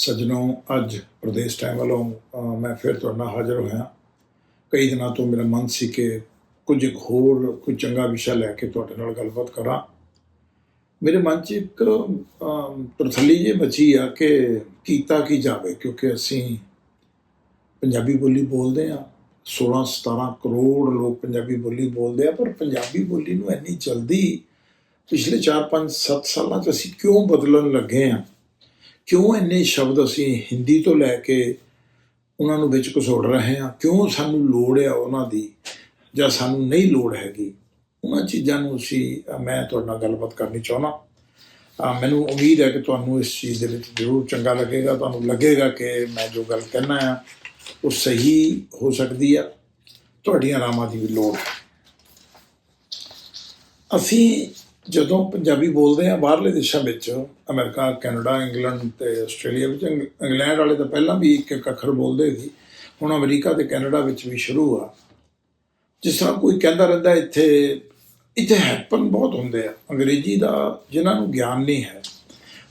ਸੱਜਣੋ ਅੱਜ ਪ੍ਰਦੇਸ਼ ਟਾਈਮ ਵੱਲੋਂ ਮੈਂ ਫਿਰ ਤੁਹਾਡੇ ਨਾਲ ਹਾਜ਼ਰ ਹੋਇਆ। ਕਈ ਦਿਨਾਂ ਤੋਂ ਮੇਰਾ ਮਨ ਸੀ ਕਿ ਕੁਝ ਇੱਕ ਹੋਰ, ਕੋਈ ਚੰਗਾ ਵਿਸ਼ਾ ਲੈ ਕੇ ਤੁਹਾਡੇ ਨਾਲ ਗੱਲਬਾਤ ਕਰਾਂ। ਮੇਰੇ ਮਨ 'ਚ ਇੱਕ ਤਰਥਲੀ ਤਰਥੱਲੀ ਜਿਹੀ ਮਚੀ ਆ ਕਿ ਕੀਤਾ ਕੀ ਜਾਵੇ, ਕਿਉਂਕਿ ਅਸੀਂ ਪੰਜਾਬੀ ਬੋਲੀ ਬੋਲਦੇ ਆ 16 17 ਕਰੋੜ ਲੋਕ ਪੰਜਾਬੀ ਬੋਲੀ ਬੋਲਦੇ ਆ, ਪਰ ਪੰਜਾਬੀ ਬੋਲੀ ਨੂੰ ਇੰਨੀ ਜਲਦੀ ਪਿਛਲੇ 4-5 7 ਸਾਲਾਂ 'ਚ ਅਸੀਂ ਕਿਉਂ ਬਦਲਣ ਲੱਗੇ ਆ ਕਿਉਂ ਇੰਨੇ ਸ਼ਬਦ ਅਸੀਂ ਹਿੰਦੀ ਤੋਂ ਲੈ ਕੇ ਉਹਨਾਂ ਨੂੰ ਵਿੱਚ ਘਸੋੜ ਰਹੇ ਹਾਂ? ਕਿਉਂ ਸਾਨੂੰ ਲੋੜ ਆ ਉਹਨਾਂ ਦੀ ਜਾਂ ਸਾਨੂੰ ਨਹੀਂ ਲੋੜ ਹੈਗੀ? ਉਹਨਾਂ ਚੀਜ਼ਾਂ ਨੂੰ ਅਸੀਂ ਮੈਂ ਤੁਹਾਡੇ ਨਾਲ ਗੱਲਬਾਤ ਕਰਨੀ ਚਾਹੁੰਦਾ। ਮੈਨੂੰ ਉਮੀਦ ਹੈ ਕਿ ਤੁਹਾਨੂੰ ਇਸ ਚੀਜ਼ ਦੇ ਵਿੱਚ ਜ਼ਰੂਰ ਚੰਗਾ ਲੱਗੇਗਾ। ਤੁਹਾਨੂੰ ਲੱਗੇਗਾ ਕਿ ਮੈਂ ਜੋ ਗੱਲ ਕਹਿਣਾ ਆ, ਉਹ ਸਹੀ ਹੋ ਸਕਦੀ ਆ। ਤੁਹਾਡੀਆਂ ਰਾਮਾਂ ਦੀ ਵੀ ਲੋੜ ਹੈ। ਅਸੀਂ ਜਦੋਂ ਪੰਜਾਬੀ ਬੋਲਦੇ ਆ ਬਾਹਰਲੇ ਦੇਸ਼ਾਂ ਵਿੱਚ ਅਮਰੀਕਾ ਕੈਨੇਡਾ ਇੰਗਲੈਂਡ ਤੇ ਆਸਟ੍ਰੇਲੀਆ ਵਿੱਚ ਇੰਗ- ਇੰਗਲੈਂਡ ਵਾਲੇ ਤਾਂ ਪਹਿਲਾਂ ਵੀ ਇੱਕ ਇੱਕ ਅੱਖਰ ਬੋਲਦੇ ਸੀ ਹੁਣ ਅਮਰੀਕਾ ਤੇ ਕੈਨੇਡਾ ਵਿੱਚ ਵੀ ਸ਼ੁਰੂ ਆ। ਜਿਸ ਤਰ੍ਹਾਂ ਕੋਈ ਕਹਿੰਦਾ ਰਹਿੰਦਾ ਇੱਥੇ ਇੱਥੇ ਹੈਪਨ ਬਹੁਤ ਹੁੰਦੇ ਆ। ਅੰਗਰੇਜ਼ੀ ਦਾ ਜਿਨ੍ਹਾਂ ਨੂੰ ਗਿਆਨ ਨਹੀਂ ਹੈ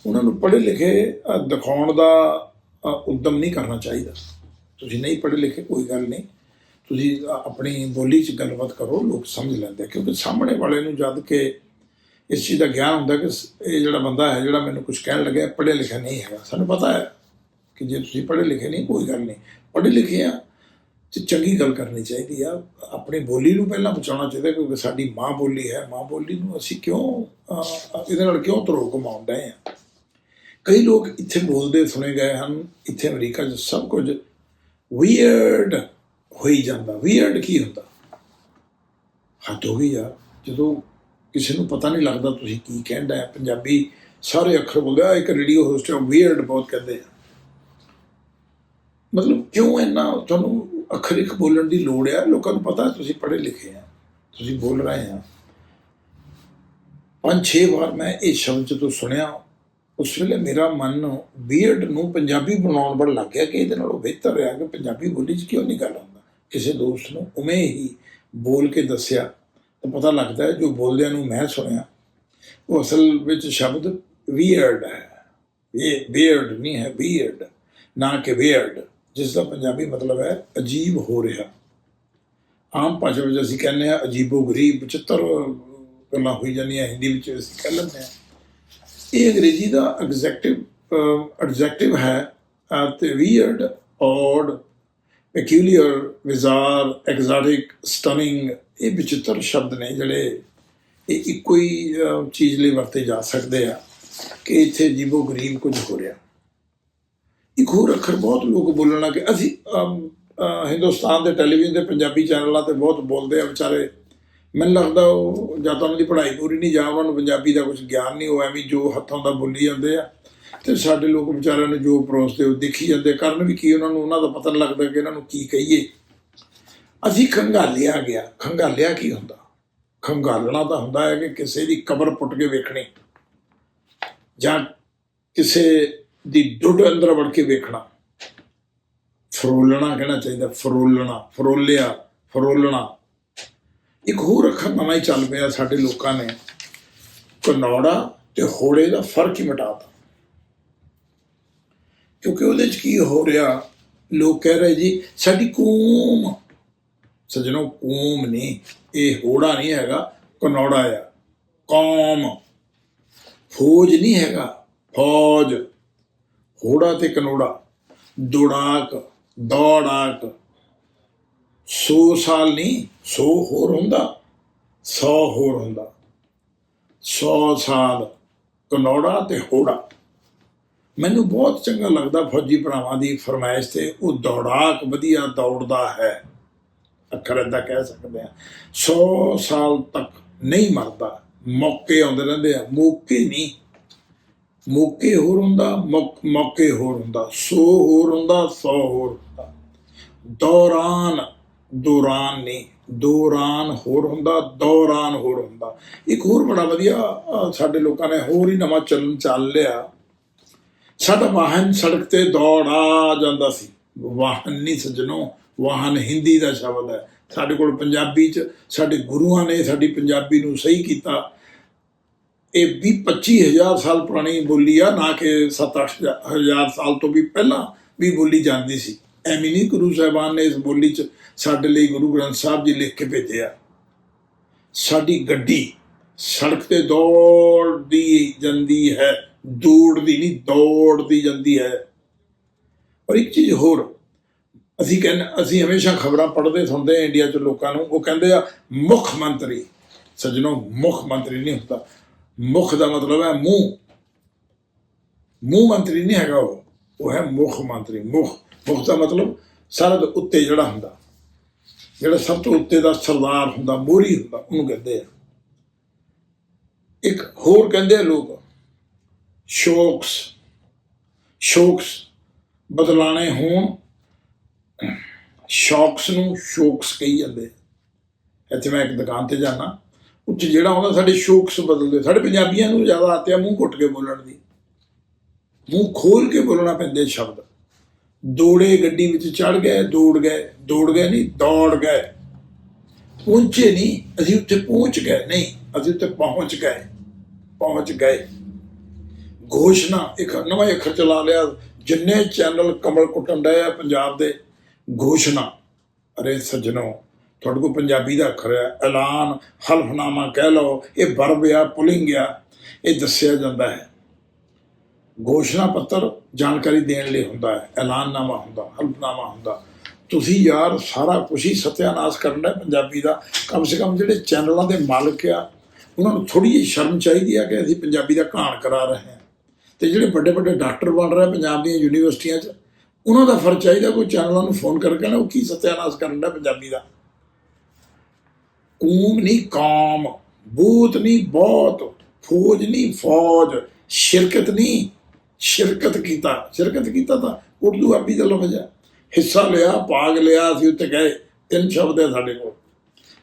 ਉਹਨਾਂ ਨੂੰ ਪੜ੍ਹੇ ਲਿਖੇ ਦਿਖਾਉਣ ਦਾ ਅ, ਉਦਮ ਨਹੀਂ ਕਰਨਾ ਚਾਹੀਦਾ। ਤੁਸੀਂ ਨਹੀਂ ਪੜ੍ਹੇ ਲਿਖੇ ਕੋਈ ਗੱਲ ਨਹੀਂ। ਤੁਸੀਂ ਆਪਣੀ ਬੋਲੀ 'ਚ ਗੱਲਬਾਤ ਕਰੋ ਲੋਕ ਸਮਝ ਲੈਂਦੇ ਕਿਉਂਕਿ ਸਾਹਮਣੇ ਵਾਲੇ ਨੂੰ ਜਦ ਕਿ ਇਸ ਚੀਜ਼ ਦਾ ਗਿਆਨ ਹੁੰਦਾ ਕਿ ਇਹ ਜਿਹੜਾ ਬੰਦਾ ਹੈ, ਜਿਹੜਾ ਮੈਨੂੰ ਕੁਝ ਕਹਿਣ ਲੱਗਿਆ, ਪੜ੍ਹਿਆ ਲਿਖਿਆ ਨਹੀਂ ਹੈਗਾ। ਸਾਨੂੰ ਪਤਾ ਹੈ ਕਿ ਜੇ ਤੁਸੀਂ ਪੜ੍ਹੇ ਲਿਖੇ ਨਹੀਂ, ਕੋਈ ਗੱਲ ਨਹੀਂ। ਪੜ੍ਹੇ ਲਿਖੇ ਆ, ਤੇ ਚੰਗੀ ਗੱਲ ਕਰਨੀ ਚਾਹੀਦੀ ਆ। ਆਪਣੀ ਬੋਲੀ ਨੂੰ ਪਹਿਲਾਂ ਬਚਾਉਣਾ ਚਾਹੀਦਾ, ਕਿਉਂਕਿ ਸਾਡੀ ਮਾਂ ਬੋਲੀ ਹੈ। ਮਾਂ ਬੋਲੀ ਨੂੰ ਅਸੀਂ ਕਿਉਂ ਇਹਦੇ ਨਾਲ ਕਿਉਂ ਤਰੋ ਕਮਾਉਂਦੇ ਆ? ਕਈ ਲੋਕ ਇੱਥੇ ਬੋਲਦੇ ਸੁਣੇ ਗਏ ਹਨ, ਇੱਥੇ ਅਮਰੀਕਾ 'ਚ ਸਭ ਕੁਝ ਵੀਅਰਡ ਹੋਈ ਜਾਂਦਾ। ਵੀਅਰਡ ਕੀ ਹੁੰਦਾ? ਹੱਦ ਹੋ ਗਈ ਯਾਰ। ਜਦੋਂ ਕਿਸੇ ਨੂੰ ਪਤਾ ਨਹੀਂ ਲੱਗਦਾ ਤੁਸੀਂ ਕੀ ਕਹਿੰਦਾ ਹੈ। ਪੰਜਾਬੀ ਸਾਰੇ ਅੱਖਰ ਬੋਲਦੇ ਆ ਇੱਕ ਰੇਡੀਓ ਹੋਸਟ ਹੈ ਵੀਅਰਡ ਬਹੁਤ ਕਹਿੰਦੇ ਆ। ਮਤਲਬ ਕਿਉਂ ਇੰਨਾ ਤੁਹਾਨੂੰ ਅੱਖਰ ਇੱਕ ਬੋਲਣ ਦੀ ਲੋੜ ਹੈ ਲੋਕਾਂ ਨੂੰ ਪਤਾ, ਤੁਸੀਂ ਪੜ੍ਹੇ ਲਿਖੇ ਆ, ਤੁਸੀਂ ਬੋਲ ਰਹੇ ਆ। ਪੰਜ ਛੇ ਵਾਰ ਮੈਂ ਇਹ ਸ਼ਬਦ ਤੋਂ ਸੁਣਿਆ, ਉਸ ਵੇਲੇ ਮੇਰਾ ਮਨ ਬੀਅਰਡ ਨੂੰ ਪੰਜਾਬੀ ਬਣਾਉਣ ਵੱਲ ਲੱਗ ਗਿਆ ਕਿ ਇਹਦੇ ਨਾਲੋਂ ਬਿਹਤਰ ਰਿਹਾ ਕਿ ਪੰਜਾਬੀ ਬੋਲੀ 'ਚ ਕਿਉਂ ਨਹੀਂ ਗੱਲ ਆਉਂਦਾ ਕਿਸੇ ਦੋਸਤ ਨੂੰ ਉਵੇਂ ਹੀ ਬੋਲ ਕੇ ਦੱਸਿਆ ਤਾਂ ਪਤਾ ਲੱਗਦਾ ਹੈ ਜੋ ਬੋਲਦਿਆਂ ਨੂੰ ਮੈਂ ਸੁਣਿਆ, ਉਹ ਅਸਲ ਵਿੱਚ ਸ਼ਬਦ ਵੀਅਰਡ ਹੈ। ਇਹ ਬੀਅਰਡ ਨਹੀਂ ਹੈ ਬੀਅਰਡ ਨਾ ਕਿ ਵੀਅਰਡ ਜਿਸ ਦਾ ਪੰਜਾਬੀ ਮਤਲਬ ਹੈ ਅਜੀਬ ਹੋ ਰਿਹਾ। ਆਮ ਭਾਸ਼ਾ ਵਿੱਚ ਅਸੀਂ ਕਹਿੰਦੇ ਆ ਅਜੀਬੋ ਗਰੀਬ 75 ਗੱਲਾਂ ਹੋਈ ਜਾਂਦੀਆਂ, ਹਿੰਦੀ ਵਿੱਚ ਅਸੀਂ ਕਹਿ ਲੈਂਦੇ ਆ ਇਹ ਅੰਗਰੇਜ਼ੀ ਦਾ ਐਗਜ਼ੈਕਟਿਵ ਐਡਜੈਕਟਿਵ ਹੈ ਅਹ ਤੇ weird odd peculiar bizarre exotic stunning ਇਹ ਵਿਚਿੱਤਰ ਸ਼ਬਦ ਨੇ ਜਿਹੜੇ ਇਹ ਇੱਕੋ ਹੀ ਚੀਜ਼ ਲਈ ਵਰਤੇ ਜਾ ਸਕਦੇ ਆ ਕਿ ਇੱਥੇ ਜੀਵੋ ਗਰੀਬ ਕੁਝ ਹੋ ਰਿਹਾ। ਇੱਕ ਹੋਰ ਅੱਖਰ ਬਹੁਤ ਲੋਕ ਬੋਲਣ ਲੱਗੇ। ਅਸੀਂ ਹਿੰਦੁਸਤਾਨ ਦੇ ਟੈਲੀਵਿਜ਼ਨ ਤੇ ਪੰਜਾਬੀ ਚੈਨਲਾਂ ਤੇ ਬਹੁਤ ਬੋਲਦੇ ਆ ਵਿਚਾਰੇ। ਮੈਨੂੰ ਲੱਗਦਾ ਉਹ ਜਾਂ ਤਾਂ ਉਹਨਾਂ ਦੀ ਪੜ੍ਹਾਈ ਪੂਰੀ ਨਹੀਂ ਜਾਂ ਉਹਨਾਂ ਨੂੰ ਪੰਜਾਬੀ ਦਾ ਕੁਝ ਗਿਆਨ ਨਹੀਂ ਹੋਇਆ ਵੀ ਜੋ ਹੱਥੋਂ ਦਾ ਬੋਲੀ ਜਾਂਦੇ ਆ। ਤੇ ਸਾਡੇ ਲੋਕ ਵਿਚਾਰਿਆਂ ਨੂੰ ਜੋ ਪਰੋਸਦੇ ਉਹ ਦੇਖੀ ਜਾਂਦੇ ਕਰਨ ਵੀ ਕੀ ਉਹਨਾਂ ਨੂੰ, ਉਹਨਾਂ ਦਾ ਪਤਾ ਨਹੀਂ ਲੱਗਦਾ ਕਿ ਇਹਨਾਂ ਨੂੰ ਕੀ ਕਹੀਏ। ਅਸੀਂ ਖੰਗਾਲਿਆ ਗਿਆ। ਖੰਗਾਲਿਆ ਕੀ ਹੁੰਦਾ? ਖੰਗਾਲਣਾ ਤਾਂ ਹੁੰਦਾ ਹੈ ਕਿ ਕਿਸੇ ਦੀ ਕਬਰ ਪੁੱਟ ਕੇ ਵੇਖਣੀ। ਜਾਂ ਕਿਸੇ ਦੀ ਡੁੱਡ ਅੰਦਰ ਵੜ ਕੇ ਵੇਖਣਾ। ਫਰੋਲਣਾ ਕਹਿਣਾ ਚਾਹੀਦਾ। ਫਰੋਲਣਾ, ਫਰੋਲਿਆ, ਫਰੋਲਣਾ। ਇੱਕ ਹੋਰ ਅੱਖਰ ਨਵਾਂ ਹੀ ਚੱਲ ਪਿਆ ਸਾਡੇ ਲੋਕਾਂ ਨੇ। ਕਨੌੜਾ ਤੇ ਹੋੜੇ ਦਾ ਫ਼ਰਕ ਹੀ ਮਿਟਾਤਾ ਕਿਉਂਕਿ ਉਹਦੇ ਚ ਕੀ ਹੋ ਰਿਹਾ? ਲੋਕ ਕਹਿ ਰਹੇ ਜੀ, ਸਾਡੀ ਕੌਮ, ਸਜਣੋ, ਕੌਮ ਨਹੀਂ ਇਹ ਹੋੜਾ ਨਹੀਂ ਹੈਗਾ ਕਨੌੜਾ ਆ। ਕੌਮ। ਫੌਜ ਨਹੀਂ ਹੈਗਾ, ਫੌਜ। ਹੋੜਾ ਤੇ ਕਨੌੜਾ ਦੌੜਾਕ ਦੌੜਾਕ। 100 ਸਾਲ ਨਹੀਂ 100 ਹੋਰ ਹੁੰਦਾ 100 ਹੋਰ ਹੁੰਦਾ। 100 ਸਾਲ ਕਨੌੜਾ ਤੇ ਹੋੜਾ। ਮੈਨੂੰ ਬਹੁਤ ਚੰਗਾ ਲੱਗਦਾ ਫੌਜੀ ਭਰਾਵਾਂ ਦੀ ਫਰਮਾਇਸ਼ ਤੇ ਉਹ ਦੌੜਾਕ ਵਧੀਆ ਦੌੜਦਾ ਹੈ। ਅੱਖਰ ਏਦਾਂ ਕਹਿ ਸਕਦੇ ਆ। 100 ਸਾਲ ਤੱਕ ਨਹੀਂ ਮਰਦਾ। ਮੌਕੇ ਆਉਂਦੇ ਰਹਿੰਦੇ ਆ। ਮੌਕੇ ਨਹੀਂ। ਮੌਕੇ ਹੋਰ ਹੁੰਦਾ, ਮੌਕੇ ਹੋਰ ਹੁੰਦਾ। 100 ਹੋਰ ਹੁੰਦਾ 100 ਹੋਰ ਹੁੰਦਾ। ਦੌਰਾਨ ਦੌਰਾਨ ਨਹੀਂ। ਦੌਰਾਨ ਹੋਰ ਹੁੰਦਾ, ਦੌਰਾਨ ਹੋਰ ਹੁੰਦਾ। ਇੱਕ ਹੋਰ ਬੜਾ ਵਧੀਆ ਸਾਡੇ ਲੋਕਾਂ ਨੇ ਹੋਰ ਹੀ ਨਵਾਂ ਚੱਲਣ ਚੱਲ ਲਿਆ। ਸਾਡਾ ਵਾਹਨ ਸੜਕ ਤੇ ਦੌੜ ਆ ਜਾਂਦਾ ਸੀ। ਵਾਹਨ ਨਹੀਂ ਸੱਜਣੋ, ਵਾਹਨ ਹਿੰਦੀ ਦਾ ਸ਼ਬਦ ਹੈ। ਸਾਡੇ ਕੋਲ ਪੰਜਾਬੀ ਚ, ਸਾਡੇ ਗੁਰੂਆਂ ਨੇ ਸਾਡੀ ਪੰਜਾਬੀ ਨੂੰ ਸਹੀ ਕੀਤਾ। ਇਹ ਵੀ 25000 ਸਾਲ ਪੁਰਾਣੀ ਬੋਲੀ ਆ, ਨਾ ਕਿ 7-8 ਹਜ਼ਾਰ ਸਾਲ ਤੋਂ ਵੀ ਪਹਿਲਾਂ ਵੀ ਬੋਲੀ ਜਾਂਦੀ ਸੀ। ਐਵੇਂ ਨਹੀਂ ਗੁਰੂ ਸਾਹਿਬਾਨ ਨੇ ਇਸ ਬੋਲੀ 'ਚ ਸਾਡੇ ਲਈ ਗੁਰੂ ਗ੍ਰੰਥ ਸਾਹਿਬ ਜੀ ਲਿਖ ਕੇ ਭੇਜਿਆ ਸਾਡੀ ਗੱਡੀ ਸੜਕ ਤੇ ਦੌੜਦੀ ਜਾਂਦੀ ਹੈ। ਦੌੜਦੀ ਨਹੀਂ, ਦੌੜਦੀ ਜਾਂਦੀ ਹੈ। ਔਰ ਇੱਕ ਚੀਜ਼ ਹੋਰ, ਅਸੀਂ ਕਹਿੰਦੇ, ਅਸੀਂ ਹਮੇਸ਼ਾ ਖਬਰਾਂ ਪੜ੍ਹਦੇ ਸੁਣਦੇ ਆ ਇੰਡੀਆ 'ਚ ਲੋਕਾਂ ਨੂੰ, ਉਹ ਕਹਿੰਦੇ ਆ, ਮੁੱਖ ਮੰਤਰੀ, ਸੱਜਣੋ, ਮੁੱਖ ਮੰਤਰੀ ਨਹੀਂ ਹੁੰਦਾ। ਮੁੱਖ ਦਾ ਮਤਲਬ ਹੈ ਮੂੰਹ। ਮੂੰਹ ਮੰਤਰੀ ਨਹੀਂ ਹੈਗਾ ਉਹ ਉਹ ਹੈ ਮੁੱਖ ਮੰਤਰੀ, ਮੁੱਖ। ਮੁੱਖ ਦਾ ਮਤਲਬ ਸਰਦ ਉੱਤੇ ਜਿਹੜਾ ਹੁੰਦਾ, ਜਿਹੜਾ ਸਭ ਤੋਂ ਉੱਤੇ ਦਾ ਸਰਦਾਰ ਹੁੰਦਾ, ਮੋਰੀ ਹੁੰਦਾ, ਉਹਨੂੰ ਕਹਿੰਦੇ ਆ। ਇੱਕ ਹੋਰ ਕਹਿੰਦੇ ਆ ਲੋਕ ਸ਼ੌਕਸ ਸ਼ੌਕਸ ਬਦਲਾਣੇ ਹੋਣ, ਸ਼ੌਕਸ ਨੂੰ ਸ਼ੋਕਸ ਕਹੀ ਜਾਂਦੇ ਇੱਥੇ ਮੈਂ ਇੱਕ ਦੁਕਾਨ ਤੇ ਜਾਣਾ ਉੱਚ ਜਿਹੜਾ ਹੁੰਦਾ ਸਾਡੇ ਸ਼ੌਕਸ ਬਦਲਦੇ, ਸਾਡੇ ਪੰਜਾਬੀਆਂ ਨੂੰ ਜ਼ਿਆਦਾ ਆਤੇ ਆ ਮੂੰਹ ਘੁੱਟ ਕੇ ਬੋਲਣ ਦੀ। ਮੂੰਹ ਖੋਲ ਕੇ ਬੋਲਣਾ ਪੈਂਦੇ ਸ਼ਬਦ। ਦੌੜੇ ਗੱਡੀ ਵਿੱਚ ਚੜ ਗਏ, ਦੌੜ ਗਏ ਦੌੜ ਗਏ ਨਹੀਂ, ਦੌੜ ਗਏ। ਪਹੁੰਚੇ ਨਹੀਂ, ਅਸੀਂ ਉੱਥੇ ਪਹੁੰਚ ਗਏ, ਨਹੀਂ, ਅਸੀਂ ਉੱਥੇ ਪਹੁੰਚ ਗਏ ਪਹੁੰਚ ਗਏ। ਘੋਸ਼ਣਾ, ਇੱਕ ਨਵਾਂ ਅੱਖਰ ਚਲਾ ਲਿਆ। ਜਿੰਨੇ ਚੈਨਲ ਕਮਲ ਕੁੱਟਣ ਡਏ ਆ ਪੰਜਾਬ ਦੇ, ਘੋਸ਼ਣਾ। ਅਰੇ ਸੱਜਣੋ, ਤੁਹਾਡੇ ਕੋਲ ਪੰਜਾਬੀ ਦਾ ਅੱਖਰ ਹੈ। ਐਲਾਨ, ਹਲਫਨਾਮਾ ਕਹਿ ਲਓ, ਇਹ ਵਰਬ ਆ, ਪੁਲਿੰਗ ਆ, ਇਹ ਦੱਸਿਆ ਜਾਂਦਾ ਹੈ। ਘੋਸ਼ਣਾ ਪੱਤਰ ਜਾਣਕਾਰੀ ਦੇਣ ਲਈ ਹੁੰਦਾ ਹੈ। ਐਲਾਨਨਾਮਾ ਹੁੰਦਾ, ਹਲਫਨਾਮਾ ਹੁੰਦਾ। ਤੁਸੀਂ ਯਾਰ ਸਾਰਾ ਕੁਝ ਹੀ ਸਤਿਆਨਾਸ਼ ਕਰਨ ਦਾ ਪੰਜਾਬੀ ਦਾ। ਕਮ ਸੇ ਕਮ ਜਿਹੜੇ ਚੈਨਲਾਂ ਦੇ ਮਾਲਕ ਆ, ਉਹਨਾਂ ਨੂੰ ਥੋੜੀ ਜਿਹੀ ਸ਼ਰਮ ਚਾਹੀਦੀ ਆ ਕਿ ਅਸੀਂ ਪੰਜਾਬੀ ਦਾ ਘਾਣ ਕਰਾ ਰਹੇ ਹਾਂ। ਤੇ ਜਿਹੜੇ ਵੱਡੇ ਵੱਡੇ ਡਾਕਟਰ ਬਣ ਰਹੇ ਪੰਜਾਬ ਦੀਆਂ ਯੂਨੀਵਰਸਿਟੀਆਂ 'ਚ, ਉਹਨਾਂ ਦਾ ਫਰਜ਼ ਚਾਹੀਦਾ ਕੋਈ ਚੈਨਲਾਂ ਨੂੰ ਫੋਨ ਕਰਕੇ ਨਾ ਉਹ ਕੀ ਸਤਿਆਨਾਸ਼ ਕਰਨ ਦਾ ਪੰਜਾਬੀ ਦਾ। ਕੂਮ ਨਹੀਂ ਕਾਮ, ਬੂਤ ਨਹੀਂ ਬਹੁਤ ਫੌਜ ਨਹੀਂ ਫੌਜ, ਸ਼ਿਰਕਤ ਨਹੀਂ ਸ਼ਿਰਕਤ ਕੀਤਾ। ਸ਼ਿਰਕਤ ਕੀਤਾ ਤਾਂ ਉਰਦੂ ਅਰਬੀ ਦਾ ਲਫ਼ਜ਼ ਹੈ ਹਿੱਸਾ ਲਿਆ, ਭਾਗ ਲਿਆ, ਅਸੀਂ ਉੱਤੇ ਗਏ, ਤਿੰਨ ਸ਼ਬਦ ਹੈ ਸਾਡੇ ਕੋਲ।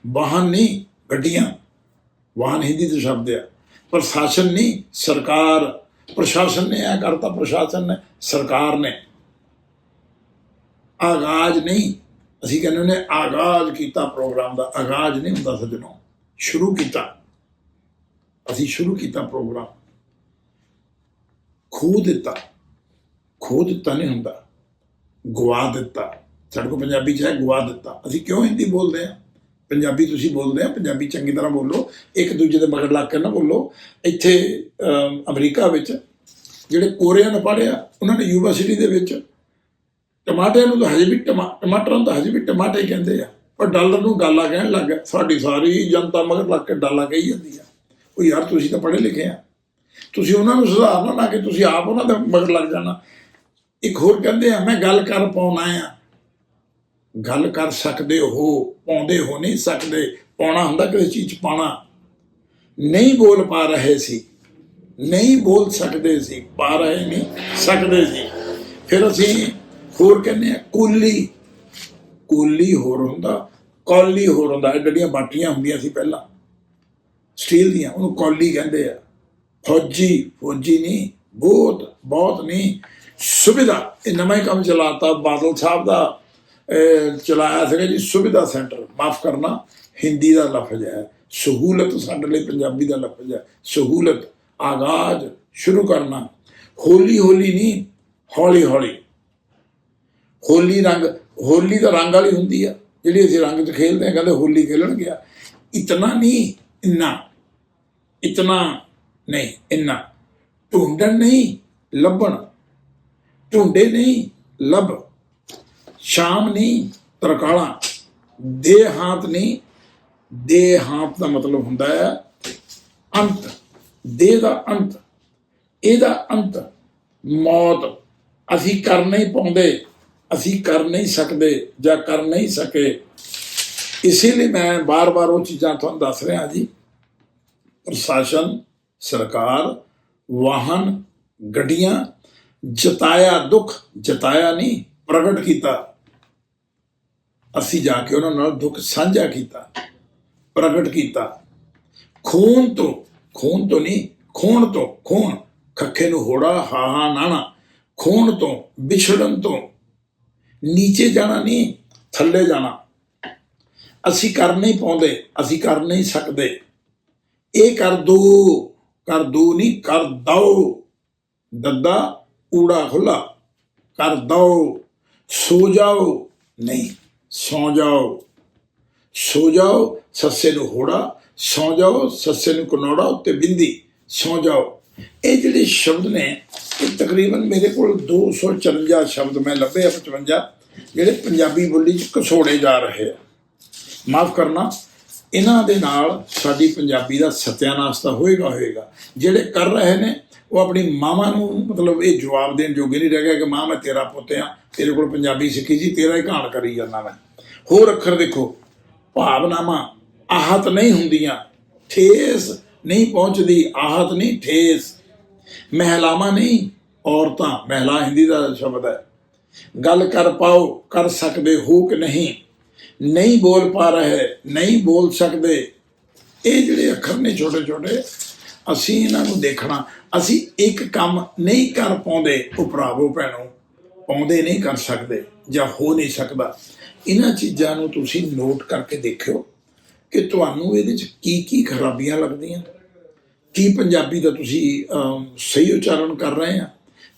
ਵਾਹਨ ਨਹੀਂ ਗੱਡੀਆਂ। ਵਾਹਨ ਹਿੰਦੀ ਦੇ ਸ਼ਬਦ ਹੈ ਪ੍ਰਸ਼ਾਸਨ ਨਹੀਂ ਸਰਕਾਰ ਪ੍ਰਸ਼ਾਸਨ ਨੇ ਇਹ ਕਰਤਾ, ਪ੍ਰਸ਼ਾਸਨ ਨੇ, ਸਰਕਾਰ ਨੇ। ਆਗਾਜ਼ ਨਹੀਂ। ਅਸੀਂ ਕਹਿੰਦੇ ਨੇ ਆਗਾਜ਼ ਕੀਤਾ ਪ੍ਰੋਗਰਾਮ ਦਾ, ਆਗਾਜ਼ ਨਹੀਂ ਹੁੰਦਾ ਸੱਜਣੋ। ਸ਼ੁਰੂ ਕੀਤਾ। ਅਸੀਂ ਸ਼ੁਰੂ ਕੀਤਾ ਪ੍ਰੋਗਰਾਮ। ਖੋ ਦਿੱਤਾ। ਖੋ ਦਿੱਤਾ ਨਹੀਂ ਹੁੰਦਾ। ਗਵਾ ਦਿੱਤਾ। ਸਾਡੇ ਕੋਲ ਪੰਜਾਬੀ ਚ ਹੈ ਗਵਾ ਦਿੱਤਾ। ਅਸੀਂ ਕਿਉਂ ਹਿੰਦੀ ਬੋਲਦੇ ਆ ਪੰਜਾਬੀ ਤੁਸੀਂ ਬੋਲਦੇ ਆ, ਪੰਜਾਬੀ ਚੰਗੀ ਤਰ੍ਹਾਂ ਬੋਲੋ, ਇੱਕ ਦੂਜੇ ਦੇ ਮਗਰ ਲੱਗ ਕੇ ਨਾ ਬੋਲੋ। ਇੱਥੇ ਅਮਰੀਕਾ ਵਿੱਚ ਜਿਹੜੇ ਕੋਰੀਆ ਨੇ ਪੜ੍ਹਿਆ, ਉਹਨਾਂ ਨੇ ਯੂਨੀਵਰਸਿਟੀ ਦੇ ਵਿੱਚ ਟਮਾਟਿਆਂ ਨੂੰ ਤਾਂ ਹਜੇ ਵੀ ਟਮਾ, ਟਮਾਟਰਾਂ ਨੂੰ ਤਾਂ ਹਜੇ ਵੀ ਟਮਾਟੇ ਹੀ ਕਹਿੰਦੇ ਆ। ਪਰ ਡਾਲਰ ਨੂੰ ਡਾਲਾ ਕਹਿਣ ਲੱਗ ਗਿਆ ਸਾਡੀ ਸਾਰੀ ਜਨਤਾ ਮਗਰ ਲੱਗ ਕੇ ਡਾਲਾ ਕਹੀ ਜਾਂਦੀ ਆ। ਉਹ ਯਾਰ ਤੁਸੀਂ ਤਾਂ ਪੜ੍ਹੇ ਲਿਖੇ ਆ। ਤੁਸੀਂ ਉਹਨਾਂ ਨੂੰ ਸੁਧਾਰਨਾ ਨਾ ਕਿ ਤੁਸੀਂ ਆਪ ਉਹਨਾਂ ਦੇ ਮਗਰ ਲੱਗ ਜਾਣਾ। ਇੱਕ ਹੋਰ ਕਹਿੰਦੇ ਆ, ਮੈਂ ਗੱਲ ਕਰ ਪਾਉਣਾ ਆ ਗੱਲ ਕਰ ਸਕਦੇ ਹੋ, ਪਾਉਂਦੇ ਹੋ, ਨਹੀਂ ਸਕਦੇ, ਪਾਉਣਾ ਹੁੰਦਾ ਕਿਸੇ ਚੀਜ਼ 'ਚ ਪਾਣਾ ਨਹੀਂ ਬੋਲ ਪਾ ਰਹੇ ਸੀ, ਨਹੀਂ ਬੋਲ ਸਕਦੇ ਸੀ, ਪਾ ਰਹੇ ਨਹੀਂ ਸਕਦੇ ਸੀ। ਫਿਰ ਅਸੀਂ ਹੋਰ ਕਹਿੰਦੇ ਆ ਕੋਲੀ। ਕੋਲੀ ਹੋਰ ਹੁੰਦਾ, ਕੌਲੀ ਹੋਰ ਹੁੰਦਾ, ਇਹ ਜਿਹੜੀਆਂ ਬਾਟੀਆਂ ਹੁੰਦੀਆਂ ਸੀ ਪਹਿਲਾਂ, ਸਟੀਲ ਦੀਆਂ, ਉਹਨੂੰ ਕੌਲੀ ਕਹਿੰਦੇ ਆ। ਫੌਜੀ ਫੌਜੀ ਨਹੀਂ, ਬਹੁਤ ਬਹੁਤ ਨਹੀਂ, ਸੁਵਿਧਾ, ਇਹ ਨਵਾਂ ਹੀ ਕੰਮ ਚਲਾਤਾ ਬਾਦਲ ਸਾਹਿਬ ਦਾ। ਚਲਾਇਆ ਸੀਗਾ ਜੀ ਸੁਵਿਧਾ ਸੈਂਟਰ, ਮਾਫ ਕਰਨਾ, ਹਿੰਦੀ ਦਾ ਲਫ਼ਜ਼ ਹੈ, ਸਹੂਲਤ ਸਾਡੇ ਲਈ ਪੰਜਾਬੀ ਦਾ ਲਫ਼ਜ਼ ਹੈ, ਸਹੂਲਤ, ਆਗਾਜ਼ ਸ਼ੁਰੂ ਕਰਨਾ। ਹੌਲੀ ਹੌਲੀ ਨਹੀਂ, ਹੌਲੀ ਹੌਲੀ। ਹੋਲੀ ਰੰਗ, ਹੋਲੀ ਤਾਂ ਰੰਗ ਵਾਲੀ ਹੁੰਦੀ ਆ, ਜਿਹੜੀ ਅਸੀਂ ਰੰਗ 'ਚ ਖੇਲਦੇ ਆ ਕਹਿੰਦੇ ਹੋਲੀ ਖੇਲਣ ਗਿਆ। ਇਤਨਾ ਨਹੀਂ, ਇੰਨਾ। ਇਤਨਾ ਨਹੀਂ, ਇੰਨਾ। ਢੂੰਡਣ ਨਹੀਂ, ਲੱਭਣ। ਢੂੰਡੇ ਨਹੀਂ, ਲੱਭ। ਸ਼ਾਮ ਨਹੀਂ, ਤਰਕਾਲਾ। ਦੇ ਹਾਥ ਨਹੀਂ। ਦੇ ਹਾਥ ਦਾ ਮਤਲਬ ਹੁੰਦਾ ਹੈ ਅੰਤ। ਦੇਹ ਦਾ ਅੰਤ। ਇਹਦਾ ਅੰਤ ਮੌਤ। ਅਸੀਂ ਕਰ ਨਹੀਂ ਪਾਉਂਦੇ, ਅਸੀਂ ਕਰ ਨਹੀਂ ਸਕਦੇ ਜਾਂ ਕਰ ਨਹੀਂ ਸਕੇ। ਇਸੇ ਲਈ ਮੈਂ ਬਾਰ-ਬਾਰ ਉਹ ਚੀਜ਼ਾਂ ਤੁਹਾਨੂੰ ਦੱਸ ਰਿਹਾ ਜੀ। ਪ੍ਰਸ਼ਾਸਨ, ਸਰਕਾਰ, ਵਾਹਨ, ਗੱਡੀਆਂ, ਜਤਾਇਆ ਦੁੱਖ, ਜਤਾਇਆ ਨਹੀਂ, ਪ੍ਰਗਟ ਕੀਤਾ। ਅਸੀਂ ਜਾ ਕੇ ਉਹਨਾਂ ਨਾਲ ਦੁੱਖ ਸਾਂਝਾ ਕੀਤਾ, ਪ੍ਰਗਟ ਕੀਤਾ। ਖੂਨ ਤੋਂ ਖੂਨ ਤੋਂ ਨਹੀਂ, ਖੂਨ ਤੋਂ, ਖੂਨ। ਖੱਖੇ ਨੂੰ ਹੋੜਾ, ਹਾ ਹਾ, ਨਾਣਾ। ਖੂਨ ਤੋਂ, ਵਿਛੜਨ ਤੋਂ। ਨੀਚੇ ਜਾਣਾ ਨਹੀਂ, ਥੱਲੇ ਜਾਣਾ। ਅਸੀਂ ਕਰ ਨਹੀਂ ਪਾਉਂਦੇ, ਅਸੀਂ ਕਰ ਨਹੀਂ ਸਕਦੇ। ਇਹ ਕਰ ਦੋ ਕਰ ਦੋ ਨਹੀਂ, ਕਰ ਦਓ। ਦੱਦਾ, ਊੜਾ ਖੁੱਲਾ। ਕਰ ਦਓ, ਸੋ ਜਾਓ, ਨਹੀਂ। ਸੌ ਜਾਓ। ਸੋ ਜਾਓ, ਸੱਸੇ ਨੂੰ ਹੋੜਾ, ਸੌ ਜਾਓ, ਸੱਸੇ ਨੂੰ ਕਨੋੜਾ ਉੱਤੇ ਬਿੰਦੀ, ਸੌ ਜਾਓ। ਇਹ ਜਿਹੜੇ ਸ਼ਬਦ ਨੇ, ਇਹ ਤਕਰੀਬਨ ਮੇਰੇ ਕੋਲ 254 ਸ਼ਬਦ ਮੈਂ ਲੱਭੇ ਆ 55 ਜਿਹੜੇ ਪੰਜਾਬੀ ਬੋਲੀ ਚ ਕਸੋੜੇ ਜਾ ਰਹੇ ਆ। ਮਾਫ ਕਰਨਾ, ਇਹਨਾਂ ਦੇ ਨਾਲ ਸਾਡੀ ਪੰਜਾਬੀ ਦਾ ਸਤਿਆਨਾਸ਼ ਤਾਂ ਹੋਏਗਾ ਹੋਏਗਾ। ਜਿਹੜੇ ਕਰ ਰਹੇ ਨੇ ਉਹ ਆਪਣੀ ਮਾਵਾਂ ਨੂੰ ਮਤਲਬ ਇਹ ਜਵਾਬ ਦੇਣ ਜੋਗੇ ਨਹੀਂ ਰਹਿ ਗਿਆ ਕਿ ਮਾਂ, ਮੈਂ ਤੇਰਾ ਪੁੱਤ ਆ ਤੇਰੇ ਕੋਲ ਪੰਜਾਬੀ ਸਿੱਖੀ ਸੀ ਤੇਰਾ ਹੀ ਕਹਾਣ ਕਰੀ ਜਾਂਦਾ ਮੈਂ। ਹੋਰ ਅੱਖਰ ਦੇਖੋ, ਭਾਵਨਾਵਾਂ ਆਹਤ ਨਹੀਂ ਹੁੰਦੀਆਂ, ਠੇਸ ਨਹੀਂ ਪਹੁੰਚਦੀ, ਆਹਤ ਨਹੀਂ, ਠੇਸ। ਮਹਿਲਾਵਾਂ ਨਹੀਂ, ਔਰਤਾਂ, ਮਹਿਲਾ ਹਿੰਦੀ ਦਾ ਸ਼ਬਦ ਹੈ। ਗੱਲ ਕਰ ਪਾਓ, ਕਰ ਸਕਦੇ ਹੋ ਕਿ ਨਹੀਂ? ਨਹੀਂ ਬੋਲ ਪਾ ਰਹੇ, ਨਹੀਂ ਬੋਲ ਸਕਦੇ। ਇਹ ਜਿਹੜੇ ਅੱਖਰ ਨੇ ਛੋਟੇ ਛੋਟੇ ਅਸੀਂ ਇਹਨਾਂ ਨੂੰ ਦੇਖਣਾ, ਅਸੀਂ ਇੱਕ ਕੰਮ ਨਹੀਂ ਕਰ ਪਾਉਂਦੇ, ਉਹ ਭਰਾਵੋ, ਭੈਣੋ, ਪਾਉਂਦੇ ਨਹੀਂ ਕਰ ਸਕਦੇ ਜਾਂ ਹੋ ਨਹੀਂ ਸਕਦਾ। ਇਹਨਾਂ ਚੀਜ਼ਾਂ ਨੂੰ ਤੁਸੀਂ ਨੋਟ ਕਰਕੇ ਦੇਖਿਓ ਕਿ ਤੁਹਾਨੂੰ ਇਹਦੇ ਚ ਕੀ ਕੀ ਖਰਾਬੀਆਂ ਲੱਗਦੀਆਂ। ਕੀ ਪੰਜਾਬੀ ਦਾ ਤੁਸੀਂ ਸਹੀ ਉਚਾਰਨ ਕਰ ਰਹੇ ਆ?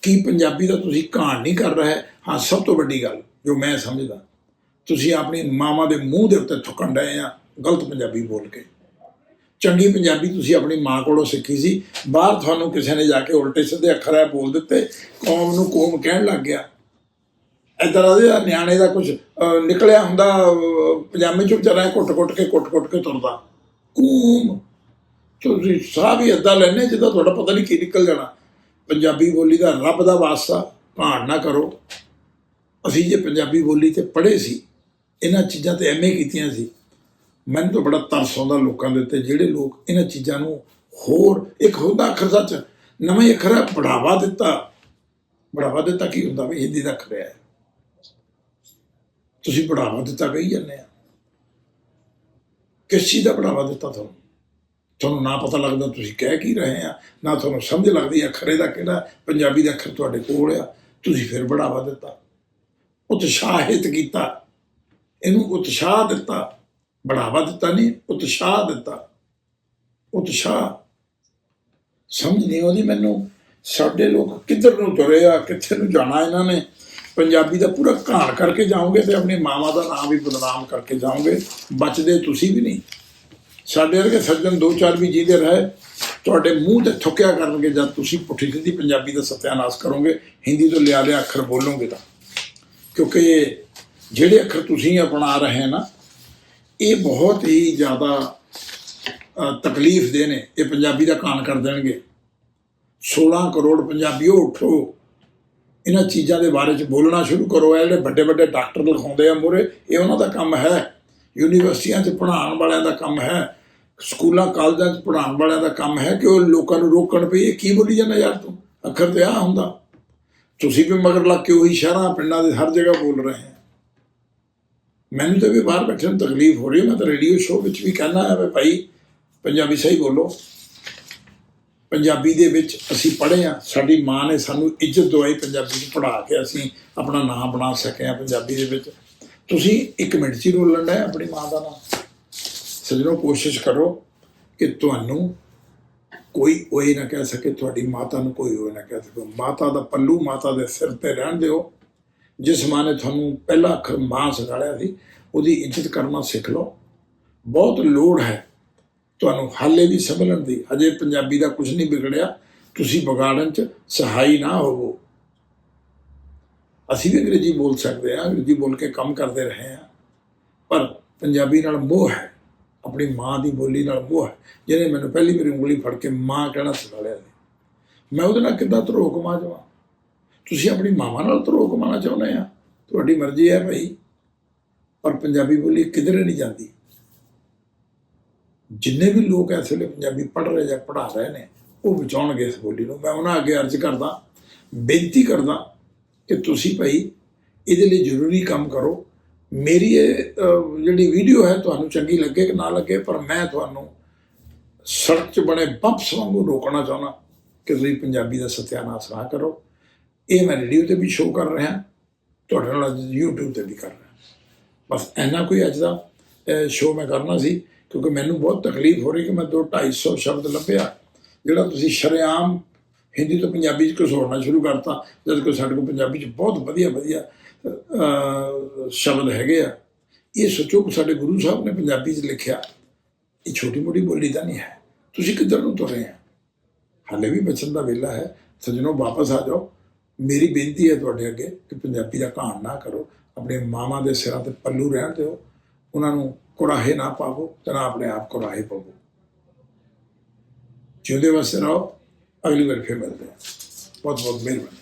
ਕੀ ਪੰਜਾਬੀ ਦਾ ਤੁਸੀਂ ਘਾਣ ਨਹੀਂ ਕਰ ਰਹੇ? ਹਾਂ, ਸਭ ਤੋਂ ਵੱਡੀ ਗੱਲ ਜੋ ਮੈਂ ਸਮਝਦਾ, ਤੁਸੀਂ ਆਪਣੀ ਮਾਵਾਂ ਦੇ ਮੂੰਹ ਦੇ ਉੱਤੇ ਥੁੱਕਣ ਰਹੇ ਆ, ਗਲਤ ਪੰਜਾਬੀ ਬੋਲ ਕੇ। ਚੰਗੀ ਪੰਜਾਬੀ ਤੁਸੀਂ ਆਪਣੀ ਮਾਂ ਕੋਲੋਂ ਸਿੱਖੀ ਸੀ। ਬਾਹਰ ਤੁਹਾਨੂੰ ਕਿਸੇ ਨੇ ਜਾ ਕੇ ਉਲਟੇ ਸਿੱਧੇ ਅੱਖਰ ਹੈ ਬੋਲ ਦਿੱਤੇ। ਕੌਮ ਨੂੰ ਕੌਮ ਕਹਿਣ ਲੱਗ ਗਿਆ। ਇਦਾਂ ਦਾ ਨਿਆਣੇ ਦਾ ਕੁਝ ਨਿਕਲਿਆ ਹੁੰਦਾ ਅਹ, ਪਜਾਮੇ ਚੋਂ ਵਿਚਾਰਾ ਕੁੱਟ ਕੁੱਟ ਕੇ ਕੁੱਟ ਕੁੱਟ ਕੇ ਤੁਰਦਾ। ਕੂਮ। ਤੁਸੀਂ ਸਾਹ ਵੀ ਏਦਾਂ ਲੈਣੇ ਜਿੱਦਾਂ ਤੁਹਾਡਾ ਪਤਾ ਨਹੀਂ ਕੀ ਨਿਕਲ ਜਾਣਾ। ਪੰਜਾਬੀ ਬੋਲੀ ਦਾ ਰੱਬ ਦਾ ਵਾਸਤਾ ਭਾਣ ਨਾ ਕਰੋ। ਅਸੀਂ ਜੇ ਪੰਜਾਬੀ ਬੋਲੀ ਤੇ ਪੜ੍ਹੇ ਸੀ ਇਹਨਾਂ ਚੀਜ਼ਾਂ ਤੇ ਐਮਏ ਕੀਤੀਆਂ ਸੀ ਮੈਨੂੰ ਤਾਂ ਬੜਾ ਤਰਸ ਆਉਂਦਾ ਲੋਕਾਂ ਦੇ ਉੱਤੇ, ਜਿਹੜੇ ਲੋਕ ਇਹਨਾਂ ਚੀਜ਼ਾਂ ਨੂੰ ਹੋਰ, ਇੱਕ ਹੁੰਦਾ ਅੱਖਰ ਸੱਚ, ਨਵੇਂ ਅੱਖਰ ਹੈ, ਬੜਾਵਾ ਦਿੱਤਾ। ਬੜਾਵਾ ਦਿੱਤਾ ਕੀ ਹੁੰਦਾ ਵੀ ਹਿੰਦੀ ਦਾ ਅੱਖਰ ਹੈ। ਤੁਸੀਂ ਬੜਾਵਾ ਦਿੱਤਾ ਕਹੀ ਜਾਂਦੇ ਆ। ਕਿਸ ਚੀਜ਼ ਦਾ ਬੜਾਵਾ ਦਿੱਤਾ ਤੁਹਾਨੂੰ? ਤੁਹਾਨੂੰ ਨਾ ਪਤਾ ਲੱਗਦਾ ਤੁਸੀਂ ਕਹਿ ਕੀ ਰਹੇ ਆ, ਨਾ ਤੁਹਾਨੂੰ ਸਮਝ ਲੱਗਦੀ ਅੱਖਰੇ ਦਾ ਕਿਹੜਾ, ਪੰਜਾਬੀ ਦਾ ਅੱਖਰ ਤੁਹਾਡੇ ਕੋਲ ਆ, ਤੁਸੀਂ ਫਿਰ ਬੜਾਵਾ ਦਿੱਤਾ। ਉਤਸ਼ਾਹਿਤ ਕੀਤਾ। ਇਹਨੂੰ ਉਤਸ਼ਾਹ ਦਿੱਤਾ। ਬੜਾਵਾ ਦਿੱਤਾ ਨਹੀਂ, ਉਤਸ਼ਾਹ ਦਿੱਤਾ। ਉਤਸ਼ਾਹ। ਸਮਝ ਨਹੀਂ ਆਉਂਦੀ ਮੈਨੂੰ, ਸਾਡੇ ਲੋਕ ਕਿੱਧਰ ਨੂੰ ਤੁਰੇ ਆ, ਕਿੱਥੇ ਨੂੰ ਜਾਣਾ ਇਹਨਾਂ ਨੇ? ਪੰਜਾਬੀ ਦਾ ਪੂਰਾ ਘਾਣ ਕਰਕੇ ਜਾਓਗੇ ਤੇ ਆਪਣੀ ਮਾਵਾਂ ਦਾ ਨਾਮ ਵੀ ਬਦਨਾਮ ਕਰਕੇ ਜਾਓਗੇ, ਬਚਦੇ ਤੁਸੀਂ ਵੀ ਨਹੀਂ। ਸਾਡੇ ਵਰਗੇ ਸੱਜਣ ਦੋ ਚਾਰ ਵੀ ਜੀਂਦੇ ਰਹੇ, ਤੁਹਾਡੇ ਮੂੰਹ ਤੇ ਥੁੱਕਿਆ ਕਰਨਗੇ ਜਦ ਤੁਸੀਂ ਪੁੱਠੀ ਸਿੱਧੀ ਪੰਜਾਬੀ ਦਾ ਸਤਿਆਨਾਸ਼ ਕਰੋਗੇ, ਹਿੰਦੀ ਤੋਂ ਲਿਆ ਲਿਆ ਅੱਖਰ ਬੋਲੋਗੇ ਤਾਂ। ਕਿਉਂਕਿ ਜਿਹੜੇ ਅੱਖਰ ਤੁਸੀਂ ਅਪਣਾ ਰਹੇ ਨਾ ਇਹ ਬਹੁਤ ਹੀ ਜ਼ਿਆਦਾ ਤਕਲੀਫ ਦੇ ਨੇ। ਇਹ ਪੰਜਾਬੀ ਦਾ ਕਾਣ ਕਰ ਦੇਣਗੇ। 16 ਕਰੋੜ ਪੰਜਾਬੀਓ ਉੱਠੋ। ਇਹਨਾਂ ਚੀਜ਼ਾਂ ਦੇ ਬਾਰੇ ਚ ਬੋਲਣਾ ਸ਼ੁਰੂ ਕਰੋ। ਇਹ ਜਿਹੜੇ ਵੱਡੇ ਵੱਡੇ ਡਾਕਟਰ ਲਿਖਾਉਂਦੇ ਆ ਮੂਹਰੇ, ਇਹ ਉਹਨਾਂ ਦਾ ਕੰਮ ਹੈ। ਯੂਨੀਵਰਸਿਟੀਆਂ 'ਚ ਪੜ੍ਹਾਉਣ ਵਾਲਿਆਂ ਦਾ ਕੰਮ ਹੈ। ਸਕੂਲਾਂ, ਕਾਲਜਾਂ 'ਚ ਪੜ੍ਹਾਉਣ ਵਾਲਿਆਂ ਦਾ ਕੰਮ ਹੈ ਕਿ ਉਹ ਲੋਕਾਂ ਨੂੰ ਰੋਕਣ ਪਈ ਇਹ ਕੀ ਬੋਲੀ ਜਾਂਦਾ ਯਾਰ ਤੂੰ? ਅੱਖਰ ਤੇ ਆ ਹੁੰਦਾ। ਤੁਸੀਂ ਵੀ ਮਗਰ ਲੱਗ ਕੇ ਉਹੀ ਸ਼ਹਿਰਾਂ, ਪਿੰਡਾਂ ਦੇ ਹਰ ਜਗ੍ਹਾ ਬੋਲ ਰਹੇ ਆ ਮੈਨੂੰ ਤਾਂ ਵੀ ਬਾਹਰ ਬੈਠੇ ਨੂੰ ਤਕਲੀਫ ਹੋ ਰਹੀ ਮੈਂ ਤਾਂ ਰੇਡੀਓ ਸ਼ੋਅ ਵਿੱਚ ਵੀ ਕਹਿਣਾ ਹੈ ਵੀ ਭਾਈ ਪੰਜਾਬੀ ਸਹੀ ਬੋਲੋ। ਪੰਜਾਬੀ ਦੇ ਵਿੱਚ ਅਸੀਂ ਪੜ੍ਹੇ ਆ ਸਾਡੀ ਮਾਂ ਨੇ ਸਾਨੂੰ ਇੱਜ਼ਤ ਦਵਾਈ ਪੰਜਾਬੀ ਚ ਪੜ੍ਹਾ ਕੇ ਅਸੀਂ ਆਪਣਾ ਨਾਮ ਬਣਾ ਸਕੇ ਆ ਪੰਜਾਬੀ ਦੇ ਵਿੱਚ। ਤੁਸੀਂ ਇੱਕ ਮਿੰਟ ਚ ਹੀ ਰੋਲਣ ਦਾ ਆਪਣੀ ਮਾਂ ਦਾ ਨਾਮ ਸਜਣੋ, ਕੋਸ਼ਿਸ਼ ਕਰੋ ਕਿ ਤੁਹਾਨੂੰ ਕੋਈ ਉਹ ਨਾ ਕਹਿ ਸਕੇ, ਤੁਹਾਡੀ ਮਾਤਾ ਨੂੰ ਕੋਈ ਉਹ ਨਾ ਕਹਿ ਸਕੇ। ਮਾਤਾ ਦਾ ਪੱਲੂ ਮਾਤਾ ਦੇ ਸਿਰ ਤੇ ਰਹਿਣ ਦਿਓ। ਜਿਸ ਮਾਂ ਨੇ ਤੁਹਾਨੂੰ ਪਹਿਲਾ ਅੱਖਰ ਮਾਂ ਸਿਖਾਇਆ ਸੀ, ਉਹਦੀ ਇੱਜ਼ਤ ਕਰਨਾ ਸਿੱਖ ਲਓ। ਬਹੁਤ ਲੋੜ ਹੈ ਤੁਹਾਨੂੰ ਹਾਲੇ ਵੀ ਸੰਭਲਣ ਦੀ। ਅਜੇ ਪੰਜਾਬੀ ਦਾ ਕੁਝ ਨਹੀਂ ਵਿਗੜਿਆ। ਤੁਸੀਂ ਵਿਗਾੜਨ ਚ ਸਹਾਈ ਨਾ ਹੋਵੋ। ਅਸੀਂ ਵੀ ਅੰਗਰੇਜ਼ੀ ਬੋਲ ਸਕਦੇ ਹਾਂ, ਅੰਗਰੇਜ਼ੀ ਬੋਲ ਕੇ ਕੰਮ ਕਰਦੇ ਰਹੇ ਹਾਂ। ਪਰ ਪੰਜਾਬੀ ਨਾਲ ਮੋਹ ਹੈ। ਆਪਣੀ ਮਾਂ ਦੀ ਬੋਲੀ ਨਾਲ ਮੋਹ ਹੈ। ਜਿਹਨੇ ਮੈਨੂੰ ਪਹਿਲੀ ਮੇਰੀ ਉਂਗਲੀ ਫੜ ਕੇ ਮਾਂ ਕਹਿਣਾ ਸਿਖਾਇਆ ਸੀ। ਮੈਂ ਉਹਦੇ ਨਾਲ ਕਿੱਦਾਂ ਧਰੋ ਕਮਾ ਜਾਵਾਂ? ਤੁਸੀਂ ਆਪਣੀ ਮਾਵਾਂ ਨਾਲ ਧਰੋ ਕਮਾਉਣਾ ਚਾਹੁੰਦੇ ਆ। ਤੁਹਾਡੀ ਮਰਜ਼ੀ ਹੈ ਭਾਈ। ਪਰ ਪੰਜਾਬੀ ਬੋਲੀ ਕਿਧਰੇ ਨਹੀਂ ਜਾਂਦੀ। ਜਿੰਨੇ ਵੀ ਲੋਕ ਇਸ ਵੇਲੇ ਪੰਜਾਬੀ ਪੜ੍ਹ ਰਹੇ ਜਾਂ ਪੜ੍ਹਾ ਰਹੇ ਨੇ, ਉਹ ਬਚਾਉਣਗੇ ਇਸ ਬੋਲੀ ਨੂੰ। ਮੈਂ ਉਹਨਾਂ ਅੱਗੇ ਅਰਜ਼ ਕਰਦਾ, ਬੇਨਤੀ ਕਰਦਾ ਕਿ ਤੁਸੀਂ ਭਾਈ ਇਹਦੇ ਲਈ ਜ਼ਰੂਰੀ ਕੰਮ ਕਰੋ। ਮੇਰੀ ਇਹ ਜਿਹੜੀ ਵੀਡੀਓ ਹੈ ਤੁਹਾਨੂੰ ਚੰਗੀ ਲੱਗੇ ਕਿ ਨਾ ਲੱਗੇ, ਪਰ ਮੈਂ ਤੁਹਾਨੂੰ ਸੜਕ 'ਚ ਬਣੇ ਬੰਪਸ ਵਾਂਗੂ ਰੋਕਣਾ ਚਾਹੁੰਦਾ ਕਿ ਤੁਸੀਂ ਪੰਜਾਬੀ ਦਾ ਸਤਿਆਨਾਸ਼ ਨਾ ਕਰੋ। ਇਹ ਮੈਂ ਰੇਡੀਓ ਤੇ ਵੀ ਸ਼ੋਅ ਕਰ ਰਿਹਾ, ਤੁਹਾਡੇ ਨਾਲ ਅੱਜ YouTube ਤੇ ਵੀ ਕਰ ਰਿਹਾ। ਬਸ ਇੰਨਾ ਕੋਈ ਅੱਜ ਦਾ ਸ਼ੋਅ ਮੈਂ ਕਰਨਾ ਸੀ, ਕਿਉਂਕਿ ਮੈਨੂੰ ਬਹੁਤ ਤਕਲੀਫ ਹੋ ਰਹੀ ਕਿ ਮੈਂ ਦੋ 250 ਸ਼ਬਦ ਲੱਭਿਆ, ਜਿਹੜਾ ਤੁਸੀਂ ਸ਼ਰੇਆਮ ਹਿੰਦੀ ਤੋਂ ਪੰਜਾਬੀ ਚ ਘਸੋੜਨਾ ਸ਼ੁਰੂ ਕਰਤਾ, ਜਦ ਕਿ ਸਾਡੇ ਕੋਲ ਪੰਜਾਬੀ ਚ ਬਹੁਤ ਵਧੀਆ ਵਧੀਆ ਸ਼ਬਦ ਹੈਗੇ ਆ। ਇਹ ਸੋਚੋ ਕਿ ਸਾਡੇ ਗੁਰੂ ਸਾਹਿਬ ਨੇ ਪੰਜਾਬੀ ਚ ਲਿਖਿਆ, ਇਹ ਛੋਟੀ ਮੋਟੀ ਬੋਲੀ ਤਾਂ ਨਹੀਂ ਹੈ। ਤੁਸੀਂ ਕਿੱਧਰ ਨੂੰ ਤੁਰੇ ਰਹੇ ਆ? ਹਾਲੇ ਵੀ ਬਚਣ ਦਾ ਵੇਲਾ ਹੈ। ਸੱਜਣੋ, ਵਾਪਸ ਆ ਜਾਓ। ਮੇਰੀ ਬੇਨਤੀ ਹੈ ਤੁਹਾਡੇ ਅੱਗੇ ਕਿ ਪੰਜਾਬੀ ਦਾ ਘਾਣ ਨਾ ਕਰੋ, ਆਪਣੇ ਮਾਵਾਂ ਦੇ ਸਿਰਾਂ ਤੇ ਪੱਲੂ ਰਹਿਣ ਦਿਓ, ਉਹਨਾਂ ਨੂੰ ਕੁਰਾਹੇ ਨਾ ਪਾਵੋ ਤੇ ਨਾ ਆਪਣੇ ਆਪ ਕੁਰਾਹੇ ਪਾਵੋ। ਜਿਉਂਦੇ ਵਾਸਤੇ ਰਹੋ, ਅਗਲੀ ਵਾਰ ਫਿਰ ਮਿਲਦੇ ਹਾਂ। ਬਹੁਤ ਬਹੁਤ ਮਿਹਰਬਾਨੀ।